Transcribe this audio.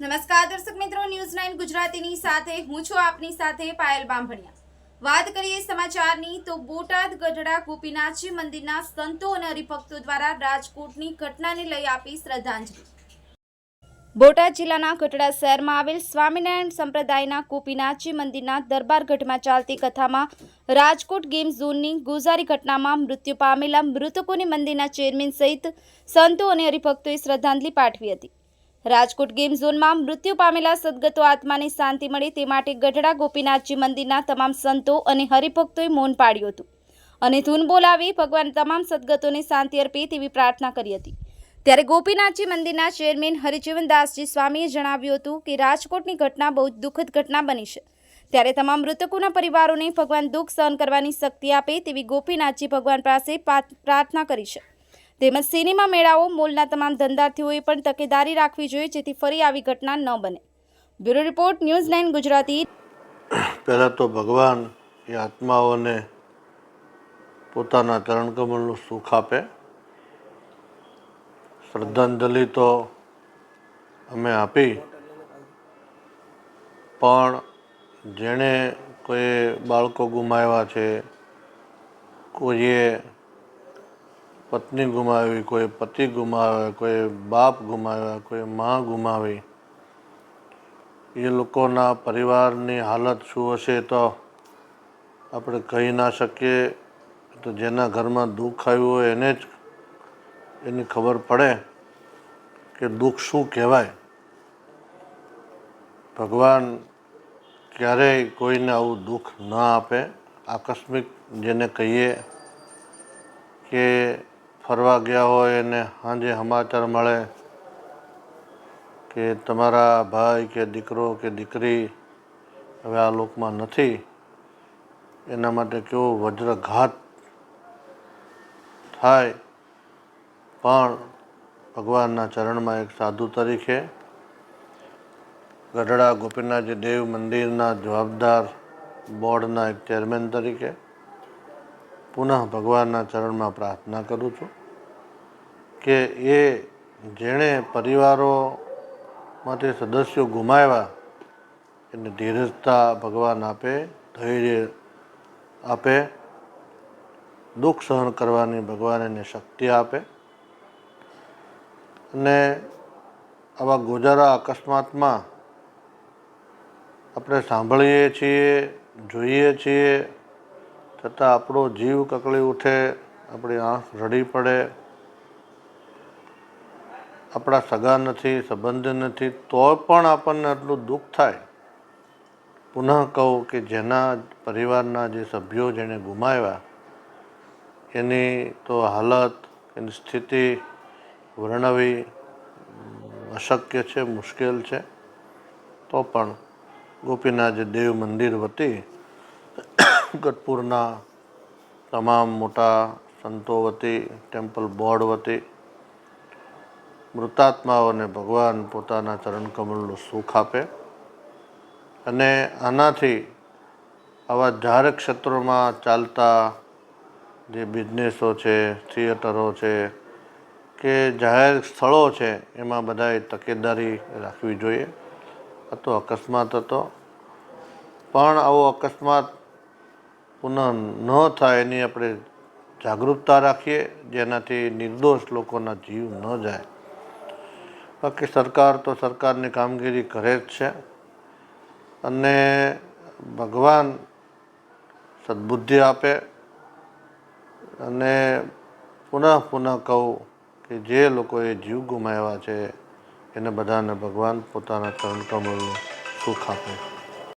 નમસ્કાર દર્શક મિત્રો ન્યૂઝ નાઇન ગુજરાતીની સાથે હું છું આપની સાથે પાયલ બાંભણિયા. વાત કરીએ સમાચારની તો બોટાદ ગઢડા ગોપીનાથજી મંદિરના સંતો અને હરિભક્તો દ્વારા રાજકોટની ઘટનાને લઈ આપી શ્રદ્ધાંજલિ. બોટાદ જિલ્લાના ગઢડા શહેરમાં આવેલ સ્વામિનારાયણ સંપ્રદાયના ગોપીનાથજી મંદિરના દરબારગઢમાં ચાલતી કથામાં રાજકોટ ગેમ ઝોનની ગુજારી ઘટનામાં મૃત્યુ પામેલા મૃતકોને મંદિરના ચેરમેન સહિત સંતો અને હરિભક્તોએ શ્રદ્ધાંજલિ પાઠવી હતી. રાજકોટ ગેમ ઝોનમાં મૃત્યુ પામેલા સદગતો આત્માને શાંતિ મળે તે માટે ગઢડા ગોપીનાથજી મંદિરના તમામ સંતો અને હરિભક્તોએ મૌન પાડ્યું હતું. અને ધૂન બોલાવી ભગવાન તમામ સદગતોને શાંતિ અર્પે તેવી પ્રાર્થના કરી હતી. ત્યારે ગોપીનાથજી મંદિરના ચેરમેન હરિજીવનદાસજી સ્વામીએ જણાવ્યું હતું કે રાજકોટની ઘટના બહુ દુઃખદ ઘટના બની છે. ત્યારે તમામ મૃતકોના પરિવારોને ભગવાન દુઃખ સહન કરવાની શક્તિ આપે તેવી ગોપીનાથજી ભગવાન પાસે પ્રાર્થના કરી છે. તેમજ સિનેમા મેળાઓ, મોલના તમામ ધંધાર્થીઓએ પણ તકેદારી રાખવી જોઈએ જેથી ફરી આવી ઘટના ન બને. Bureau report, news nine Gujarati. પહેલાં તો ભગવાન એ આત્માઓને પોતાના ચરણકમળનું સુખ આપે. શ્રદ્ધાંજલિ તો અમે આપી. પણ જેણે કોઈ બાળકો ગુમાવ્યા છે, કોઈએ પત્ની ગુમાવી, કોઈ પતિ ગુમાવે, કોઈ બાપ ગુમાવ્યા કોઈ મા ગુમાવી. એ લોકોના પરિવારની હાલત શું હશે તો આપણે કહી ના શકીએ. તો જેના ઘરમાં દુઃખ આવ્યું હોય એને જ એની ખબર પડે કે દુઃખ શું કહેવાય. ભગવાન ક્યારેય કોઈને આવું દુઃખ ન આપે. આકસ્મિક જેને કહીએ કે ફરવા ગયા હોય અને સાંજે સમાચાર મળે કે તમારા ભાઈ કે દીકરો કે દીકરી હવે આ લોકમાં નથી, એના માટે કેવો વજ્રઘાત થાય. પણ ભગવાનના ચરણમાં એક સાધુ તરીકે ગઢડા ગોપીનાથજી દેવ મંદિરના જવાબદાર બોર્ડના એક ચેરમેન તરીકે પુનઃ ભગવાનના ચરણમાં પ્રાર્થના કરું છું. કે એ જેણે પરિવારોમાંથી સદસ્યો ગુમાવ્યા, એને ધીરજતા ભગવાન આપે, ધૈર્ય આપે, દુઃખ સહન કરવાની ભગવાન એને શક્તિ આપે. અને આવા ગોજારા અકસ્માતમાં આપણે સાંભળીએ છીએ, જોઈએ છીએ, છતાં આપણો જીવ કકળી ઉઠે, આપણી આંખ રડી પડે. આપણા સગા નથી, સંબંધ નથી તો પણ આપણને આટલું દુઃખ થાય. પુનઃ કહું કે જેના પરિવારના જે સભ્યો જેણે ગુમાવ્યા, એની તો હાલત, એની સ્થિતિ વર્ણવી અશક્ય છે, મુશ્કેલ છે. તો પણ ગોપીનાથ દેવ મંદિર વતી ગઢપુરના તમામ મોટા સંતો વતી, ટેમ્પલ બોર્ડ વતી મૃતાત્માઓને ભગવાન પોતાના ચરણકમળનું સુખ આપે અને આનાથી આવા જાહેર ક્ષેત્રોમાં ચાલતા જે બિઝનેસો છે, થિયેટરો છે કે જાહેર સ્થળો છે, એમાં બધાએ તકેદારી રાખવી જોઈએ. આ તો અકસ્માત હતો. પણ આવો અકસ્માત પુનઃ ન થાય એની આપણે જાગૃતતા રાખીએ, જેનાથી નિર્દોષ લોકોના જીવ ન જાય. બાકી સરકાર તો સરકારની કામગીરી કરે જ છે. અને ભગવાન સદબુદ્ધિ આપે. અને પુનઃ પુનઃ કહું કે જે લોકોએ જીવ ગુમાવ્યા છે, એને બધાને ભગવાન પોતાના ચરણ કમળનું સુખ આપે.